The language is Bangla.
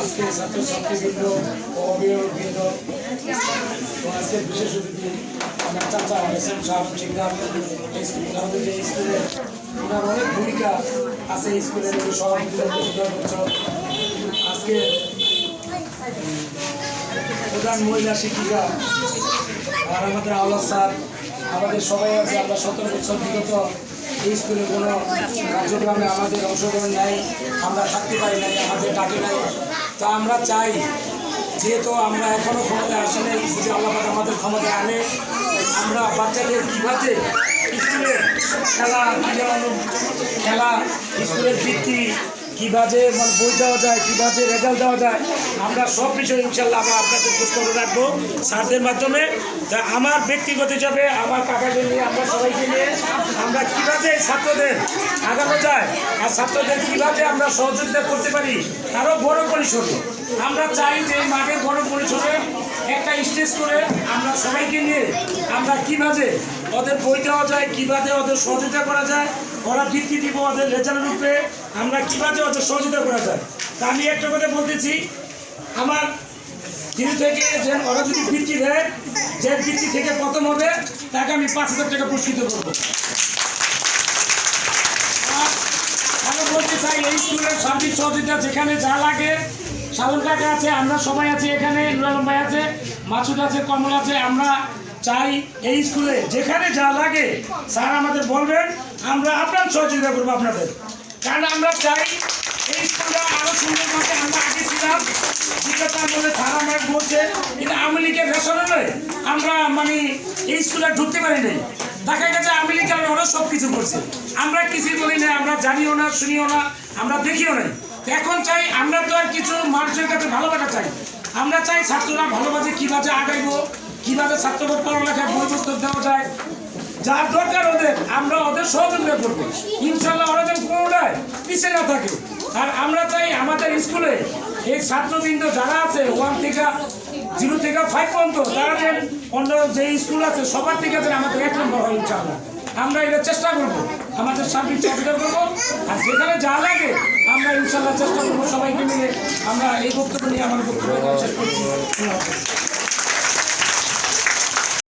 আজকে ছাত্রছাত্রীবৃন্দ ও অভিভাবকবৃন্দ আজকে বিশেষ অতিথি আমার চাচা এস এম সাহেব আমাদের যে স্কুলে ওনার অনেক ভূমিকা আছে স্কুলের আজকে প্রধান মহিলা শিক্ষিকা আর আমাদের আওলাদ স্যার, আমাদের সবাই আছে, আমরা সতেরো বছর বিগত এই স্কুলে কোনো কার্যক্রমে আমাদের অংশগ্রহণ নেয় আমরা থাকতে পারি নাই, আমাদের ডাকে নাই। তা আমরা চাই, যেহেতু আমরা এখনও ক্ষমতায় আসি নাই, যদি আল্লাহ আমাদের ক্ষমতায় আনে, আমরা বাচ্চাদের কীভাবে স্কুলের খেলা খেলা স্কুলের ভিত্তি কীভাবে মানে বই দেওয়া যায়, কীভাবে রেজাল্ট দেওয়া যায়, আমরা সব বিষয়ে ইনশাল্লাহ আমরা আপনাদের খোঁজখবর রাখব স্যারদের মাধ্যমে। তা আমার ব্যক্তিগত হিসাবে, আমার কাকাকে নিয়ে, আমরা সবাইকে নিয়ে আমরা কীভাবে ছাত্রদের আগানো যায় আর ছাত্রদের কীভাবে আমরা সহযোগিতা করতে পারি, তারও বড় পরিসরে। আমরা চাই যে মাঠের বড় পরিসরে একটা স্টেজ করে আমরা সবাইকে নিয়ে আমরা কীভাবে ওদের বই দেওয়া যায়, কীভাবে ওদের সহযোগিতা করা যায়, ওরা বৃত্তি দিব ওদের রেজাল্ট রূপে আমরা কীভাবে ওদের সহযোগিতা করা যায়। তা আমি একটা কথা বলতেছি, আমার তিনি থেকে যে ওরা যদি বৃত্তি দেয়, যে বৃত্তি থেকে প্রথম হবে, তাকে আমি পাঁচ হাজার টাকা পুরস্কৃত করব আর আমি বলতে চাই এই স্কুলের সার্বিক সহযোগিতা যেখানে যা লাগে, সাধন কাকা আছে, আমরা সবাই আছি এখানে নুরালম ভাই আছে, মাসুদ আছে, কমল আছে, আমরা চাই এই স্কুলে যেখানে যা লাগে, স্যার আমাদের বলবেন, আমরা আপনার সহযোগিতা করব আপনাদের। কারণ আমরা চাই এই স্কুলটা আরও সুন্দরভাবে আমরা আগে ছিলাম যেটা বলে স্যার আমার বলছে কিন্তু আওয়ামী লীগের ফ্যাশনে নয়, আমরা মানে এই স্কুলে ঢুকতে পারি নাই। দেখা গেছে আওয়ামী লীগ ওরা সব কিছু করছে। আমরা কিছুই বলি না আমরা জানিও না, শুনিও না আমরা দেখিও নাই। এখন চাই আমরা তো আর কিছু মানুষের কাছে ভালোবাসা চাই। আমরা চাই ছাত্ররা ভালোবাসে কীভাবে আগাইব কীভাবে ছাত্রদের পড়ালেখায় বই পুস্তক দেওয়া যায়। যার দরকার ওদের, আমরা ওদের সহযোগিতা করব। ইনশাল্লাহ ওরা যেন কোনোটায় পিছিয়ে না থাকে। আর আমরা চাই আমাদের স্কুলে এই ছাত্রবৃন্দ যারা আছে ওয়ান থেকে জিরো থেকে ফাইভ পর্যন্ত, তারা যেন অন্য যে স্কুল আছে, সবার থেকে যেন আমাদের এক নম্বর হয় ইনশাল্লাহ আমরা এটা চেষ্টা করব, আমাদের সার্বিক সহযোগিতা করব। আর যেখানে যা লাগে ইনশাল্লাহ চেষ্টা করব সবাইকে মিলে আমরা এই বক্তব্য নিয়ে আমার বক্তব্য শেষ করছি।